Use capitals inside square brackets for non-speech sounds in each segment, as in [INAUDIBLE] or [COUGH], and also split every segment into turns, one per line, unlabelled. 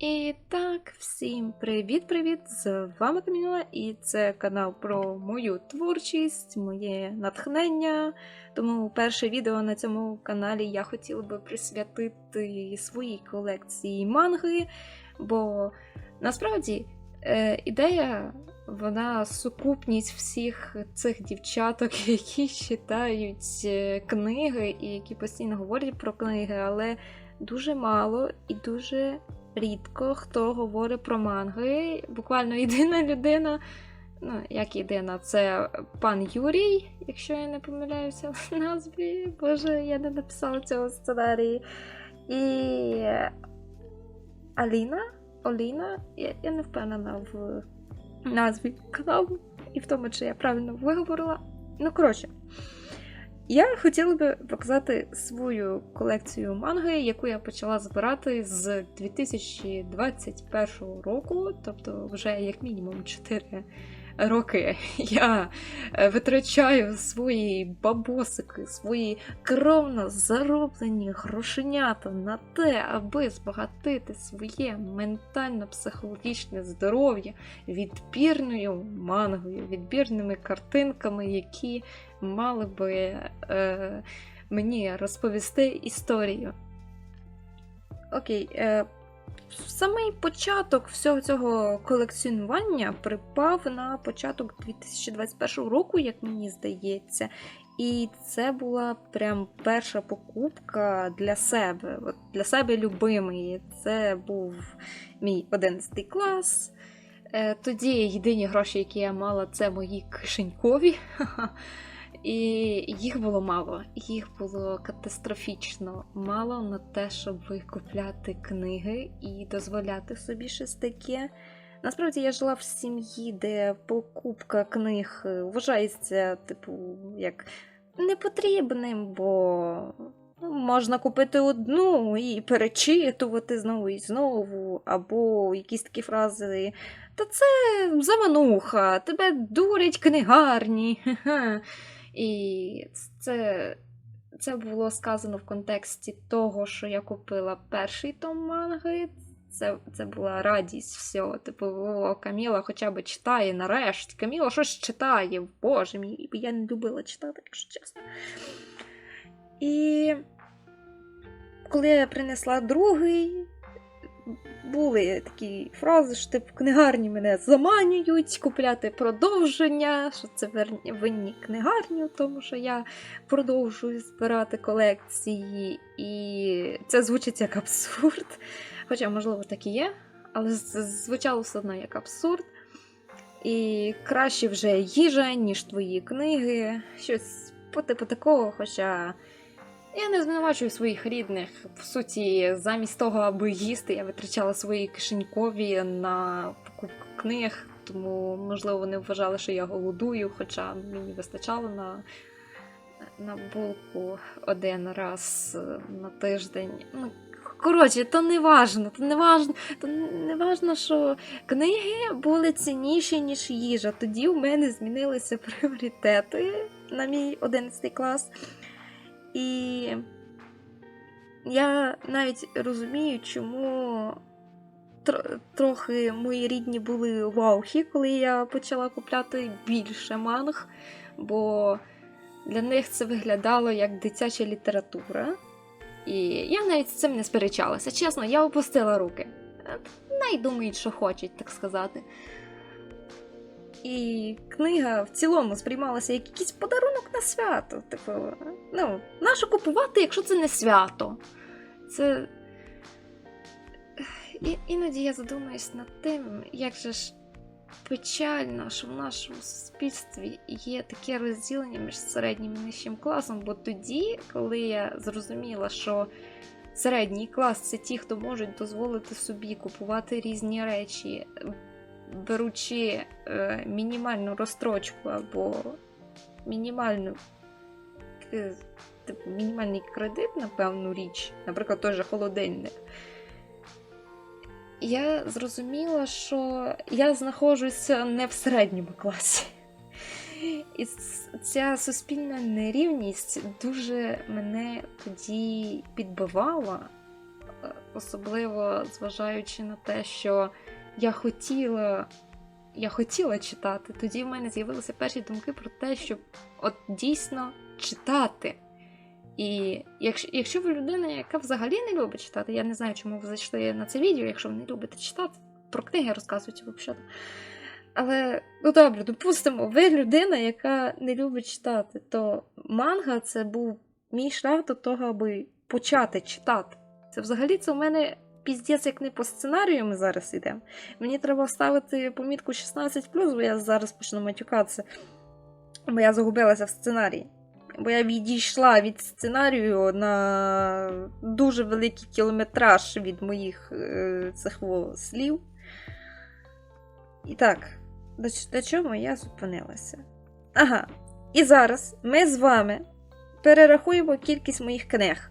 І так, всім привіт-привіт! З вами Каміла, і це канал про мою творчість, моє натхнення. Тому перше відео на цьому каналі я хотіла би присвятити своїй колекції манги, бо насправді е, ідея. Вона сукупність всіх цих дівчаток, [LAUGHS] які читають е, книги і які постійно говорять про книги, але дуже мало і дуже рідко хто говорить про манги. Буквально єдина людина, ну, як єдина, це пан Юрій, якщо я не помиляюся в назві. Боже, я не написала цього сценарії. І Аліна. Оліна, я, я не впевнена в назві каналу і в тому, чи я правильно виговорила. Ну, коротше. Я хотіла би показати свою колекцію манги, яку я почала збирати з 2021 року, тобто вже як мінімум 4 роки. [LAUGHS] Я е, витрачаю свої бабосики, свої кровно зароблені грошенята на те, аби збагатити своє ментально-психологічне здоров'я відбірною мангою, відбірними картинками, які мали би е, мені розповісти історію. Окей, е, самий початок всього цього колекціонування припав на початок 2021 року, як мені здається. І це була прям перша покупка для себе, от для себе любимий. Це був мій 11 клас. Е, Тоді єдині гроші, які я мала, це мої кишенькові. [LAUGHS] І їх було мало, їх було катастрофічно мало на те, щоб купляти книги і дозволяти собі щось таке. Насправді я жила в сім'ї, де покупка книг вважається, типу, як непотрібним, бо можна купити одну і перечитувати знову і знову, або якісь такі фрази. Та це замануха, тебе дурять книгарні. [LAUGHS] Хе-хе. І це це було сказано в контексті того, що я купила перший том манги. Це це була радість всього. Типу, о, Каміла хоча б читає нарешті. Каміла щось читає, боже мій, я не любила читати, якщо чесно. І коли я принесла другий, були такі фрази, що типу книгарні мене заманюють, купляти продовження, що це винні книгарні, тому що я продовжую збирати колекції, і це звучить як абсурд. Хоча, можливо, так і є, але звучало все одно як абсурд. І краще вже їжа, ніж твої книги, щось по типу такого, хоча. Я не звинувачую своїх рідних. По суті, замість того, аби їсти, я витрачала свої кишенькові на покупку книг, тому, можливо, вони вважали, що я голодую, хоча мені вистачало на на булку один раз на тиждень. Ну, Коротше, то не важно, то не важно, то не важно, що книги були цінніші, ніж їжа. Тоді у мене змінилися [LAUGHS] пріоритети на мій 11 клас. І я навіть розумію, чому трохи мої рідні були ваухі, коли я почала купляти більше манг, бо для них це виглядало як дитяча література. І я навіть з цим не сперечалася. Чесно, я опустила руки. Най думають, що хочуть, так сказати. І книга в цілому сприймалася як якийсь подарунок на свято. Типу, ну, нащо купувати, якщо це не свято? Це. І, Іноді я задумуюсь над тим, як же ж печально, що в нашому суспільстві є таке розділення між середнім і нижчим класом, бо тоді, коли я зрозуміла, що середній клас це ті, хто можуть дозволити собі купувати різні речі беручи е, мінімальну розстрочку або мінімальну, е, мінімальний кредит на певну річ, наприклад, той же холодильник, я зрозуміла, що я знаходжуся не в середньому класі. І ця суспільна нерівність дуже мене тоді підбивала. особливо зважаючи на те, що я хотіла. Я хотіла читати. Тоді в мене з'явилися перші думки про те, щоб от дійсно читати. І якщо, якщо ви людина, яка взагалі не любить читати, я не знаю, чому ви зайшли на це відео, якщо ви не любите читати, про книги розказують взагалі. Але, ну добре, допустимо, ви людина, яка не любить читати, то манга це був мій шлях до того, аби почати читати. Це взагалі це у мене піздець, як не по сценарію ми зараз йдемо. Мені треба ставити помітку 16, бо я зараз почну матюкатися, бо я загубилася в сценарії. Бо я відійшла від сценарію на дуже великий кілометраж від моїх е, цих слів. І так, до, до чого я зупинилася? Ага. І зараз ми з вами перерахуємо кількість моїх книг.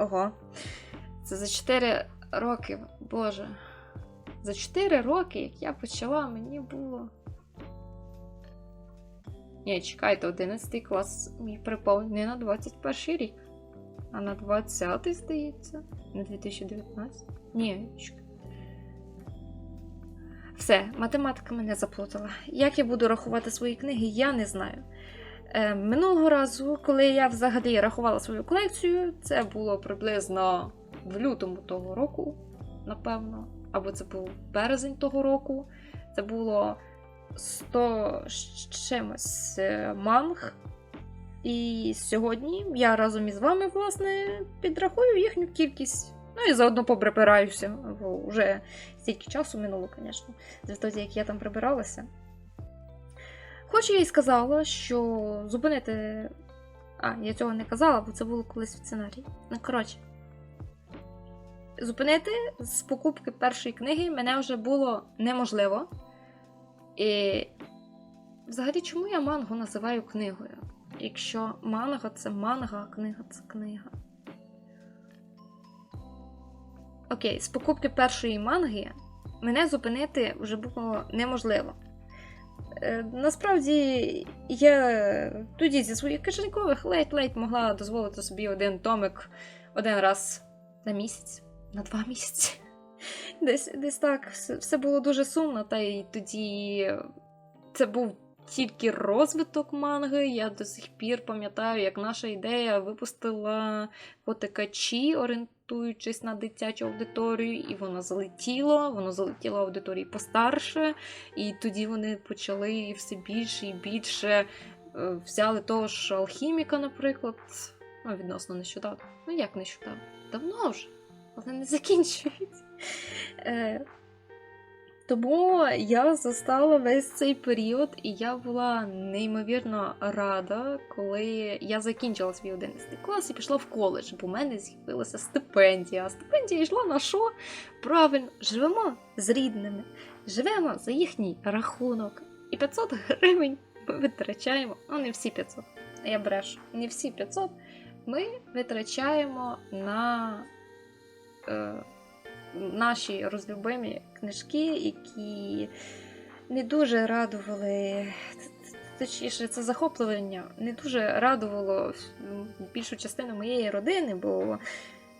Ого. Це за 4 роки, Боже. За 4 роки, як я почала, мені було. Ні, чекайте, 11 клас мій припав не на 21 рік, а на 20, здається. На 2019. Ні. Все, математика мене заплутала. Як я буду рахувати свої книги, я не знаю. Е, минулого разу, коли я взагалі рахувала свою колекцію, це було приблизно в лютому того року, напевно, або це був березень того року. Це було 100 з чимось е, манг. І сьогодні я разом із вами, власне, підрахую їхню кількість. Ну і заодно поприбираюся, бо вже стільки часу минуло, звісно, відтоді, як я там прибиралася. Хоч я і сказала, що зупинити. А, я цього не казала, бо це було колись в сценарії. Ну, коротше. Зупинити з покупки першої книги мене вже було неможливо. І взагалі, чому я мангу називаю книгою? Якщо манга це манга, а книга це книга. Окей, з покупки першої манги мене зупинити вже було неможливо. Е, насправді, я тоді зі своїх кишенькових ледь-ледь могла дозволити собі один томик один раз на місяць, на два місяці. [LAUGHS] Десь, десь так, все, було дуже сумно, та й тоді це був тільки розвиток манги. Я до сих пір пам'ятаю, як наша ідея випустила потикачі, орієнтуючись на дитячу аудиторію, і воно залетіло, воно залетіло аудиторії постарше, і тоді вони почали все більше і більше е, взяли того ж алхіміка, наприклад, ну, відносно нещодавно. Ну як нещодавно? Давно вже, але не закінчується. Е, тому я застала весь цей період, і я була неймовірно рада, коли я закінчила свій 11 клас і пішла в коледж, бо в мене з'явилася стипендія. Стипендія йшла на що? Правильно, живемо з рідними, живемо за їхній рахунок. І 500 гривень ми витрачаємо, ну не всі 500, я брешу, не всі 500 ми витрачаємо на. Е, наші розлюбимі книжки, які не дуже радували, точніше, це захоплення не дуже радувало більшу частину моєї родини, бо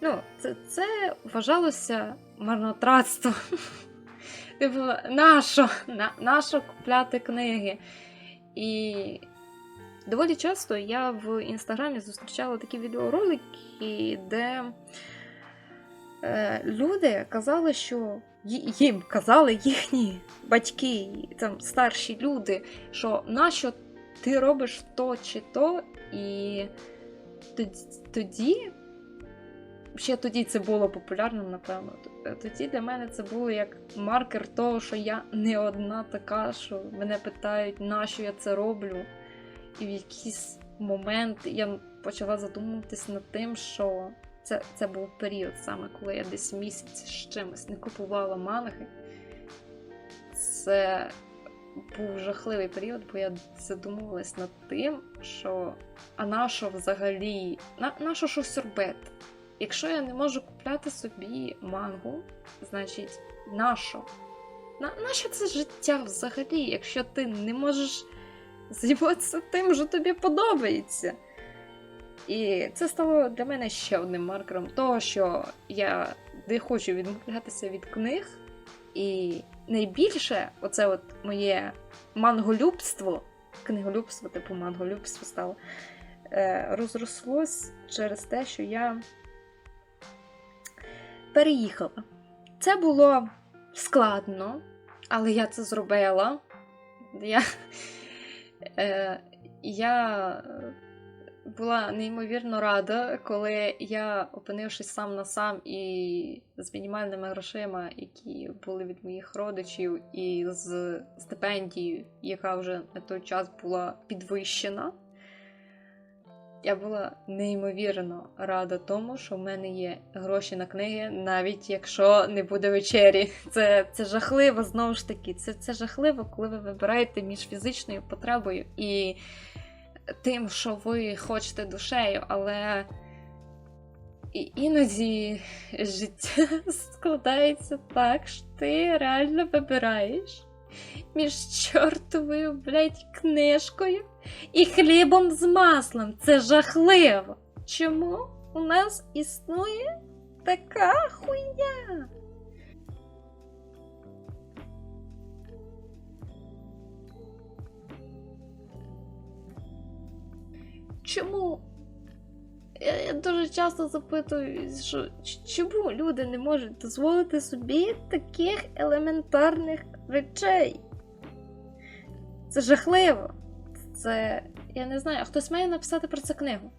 ну, це, це вважалося марнотратством. [LAUGHS] Типу, нащо? На, нащо купляти книги? І доволі часто я в інстаграмі зустрічала такі відеоролики, де люди казали, що їм казали їхні батьки, там старші люди, що нащо ти робиш то чи то, і тоді, ще тоді це було популярним, напевно. Тоді для мене це було як маркер того, що я не одна така, що мене питають, нащо я це роблю. І в якийсь момент я почала задумуватись над тим, що це, це був період саме, коли я десь місяць з чимось не купувала манги. Це був жахливий період, бо я задумувалась над тим, що а на що взагалі, на, на що щось робити? Якщо я не можу купляти собі мангу, значить, на що? На, на що це життя взагалі, якщо ти не можеш займатися тим, що тобі подобається? І це стало для мене ще одним маркером того, що я не хочу відмовлятися від книг. І найбільше оце от моє манголюбство, книголюбство, типу манголюбство стало, е, розрослось через те, що я переїхала. Це було складно, але я це зробила. Я, е, я була неймовірно рада, коли я, опинившись сам на сам і з мінімальними грошима, які були від моїх родичів, і з стипендією, яка вже на той час була підвищена. Я була неймовірно рада тому, що в мене є гроші на книги, навіть якщо не буде вечері. [LAUGHS] Це, це жахливо знову ж таки. Це, це жахливо, коли ви вибираєте між фізичною потребою і тим, що ви хочете душею, але і іноді життя [LAUGHS] складається так, що ти реально вибираєш між чортовою, блядь, книжкою і хлібом з маслом. Це жахливо. Чому у нас існує така хуйня? Чому? Я, я дуже часто запитую, що чому люди не можуть дозволити собі таких елементарних речей? Це жахливо. Це. Я не знаю, а хтось має написати про це книгу.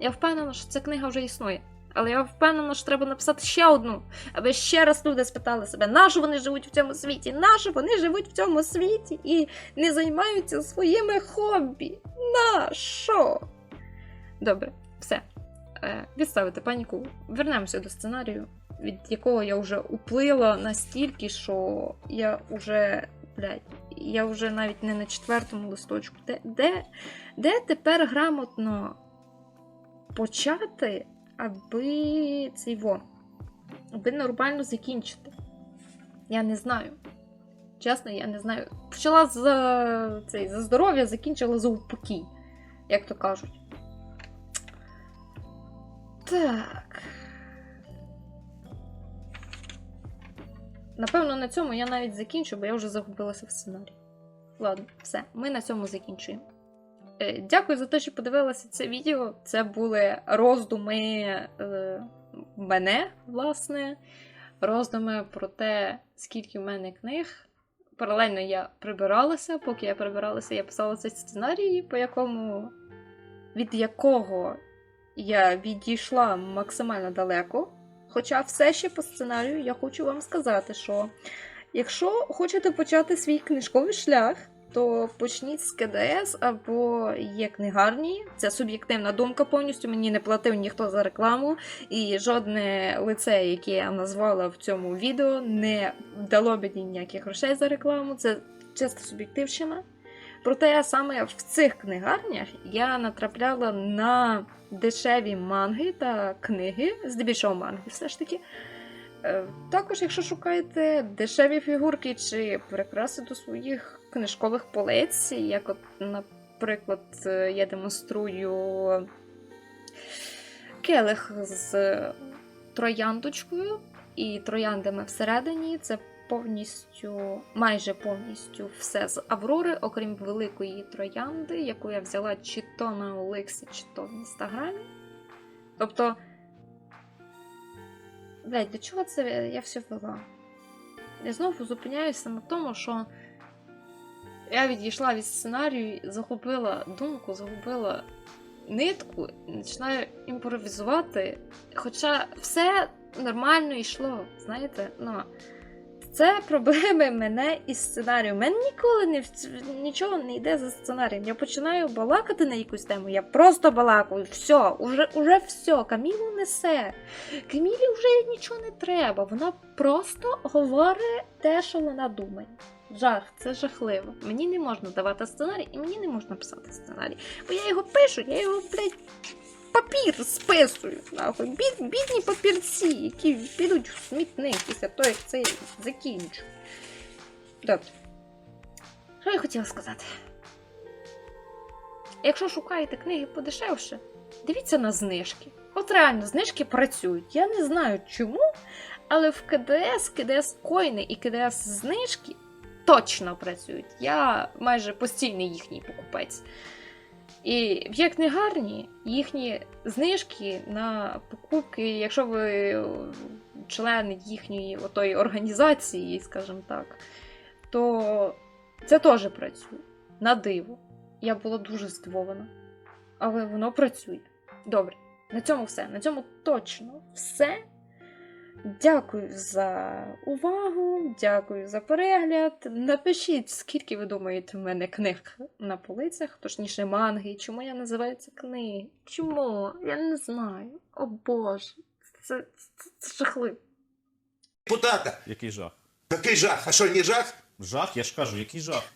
Я впевнена, що ця книга вже існує. Але я впевнена, що треба написати ще одну, аби ще раз люди спитали себе, нащо вони живуть в цьому світі? Нащо вони живуть в цьому світі і не займаються своїми хобі? Нащо? Добре, все. Е, відставити паніку. Вернемося до сценарію, від якого я вже уплила настільки, що я вже, блядь, я вже навіть не на четвертому листочку. Де, де, де тепер грамотно почати, аби цей во, аби нормально закінчити? Я не знаю. Чесно, я не знаю. Почала за, цей, за здоров'я, закінчила за упокій, як то кажуть. Так. Напевно, на цьому я навіть закінчу, бо я вже загубилася в сценарії. Ладно, все, ми на цьому закінчуємо. Е, Дякую за те, що подивилися це відео. Це були роздуми е, мене, власне, роздуми про те, скільки в мене книг. Паралельно я прибиралася, поки я прибиралася, я писала цей сценарій, по якому від якого я відійшла максимально далеко. Хоча все ще по сценарію я хочу вам сказати, що якщо хочете почати свій книжковий шлях, то почніть з КДС або є книгарні. Це суб'єктивна думка повністю. Мені не платив ніхто за рекламу, і жодне лице, яке я назвала в цьому відео, не дало мені ніяких грошей за рекламу. Це чиста суб'єктивщина. Проте саме в цих книгарнях я натрапляла на дешеві манги та книги, здебільшого манги, все ж таки. Е, Також, якщо шукаєте дешеві фігурки чи прикраси до своїх книжкових полиць, як, от, наприклад, е, я демонструю келих з трояндочкою і трояндами всередині, це повністю, майже повністю все з Аврори, окрім великої троянди, яку я взяла чи то на Олексі, чи то в інстаграмі. Тобто, блядь, до чого це я все вела? Я знову зупиняюся на тому, що я відійшла від сценарію, загубила думку, загубила нитку і починаю імпровізувати. Хоча все нормально йшло, знаєте, ну. Це проблеми мене із сценарієм. У мене ніколи не нічого не йде за сценарієм. Я починаю балакати на якусь тему, я просто балакаю. Все, уже, уже все. Камілу несе. Камілі вже нічого не треба. Вона просто говорить те, що вона думає. Жах, це жахливо. Мені не можна давати сценарій, і мені не можна писати сценарій. Бо я його пишу, я його, блядь, папір списую. Нахуй. Бід, бідні папірці, які підуть в смітник після того, як це закінчу. Добре. Що я хотіла сказати? Якщо шукаєте книги подешевше, дивіться на знижки. От реально, знижки працюють. Я не знаю чому, але в КДС, КДС коїни і КДС знижки точно працюють. Я майже постійний їхній покупець. І як не гарні, їхні знижки на покупки, якщо ви член їхньої отої організації, скажімо так, то це теж працює. На диво. Я була дуже здивована. Але воно працює. Добре, на цьому все. На цьому точно все. Дякую за увагу, дякую за перегляд. Напишіть, скільки ви думаєте, в мене книг на полицях, точніше манги. Чому я називаю це книги? Чому? Я не знаю. О Боже, це, це, це жахливо.
депутата.
Який жах?
Такий жах. А що, не жах?
Жах, я ж кажу, який жах.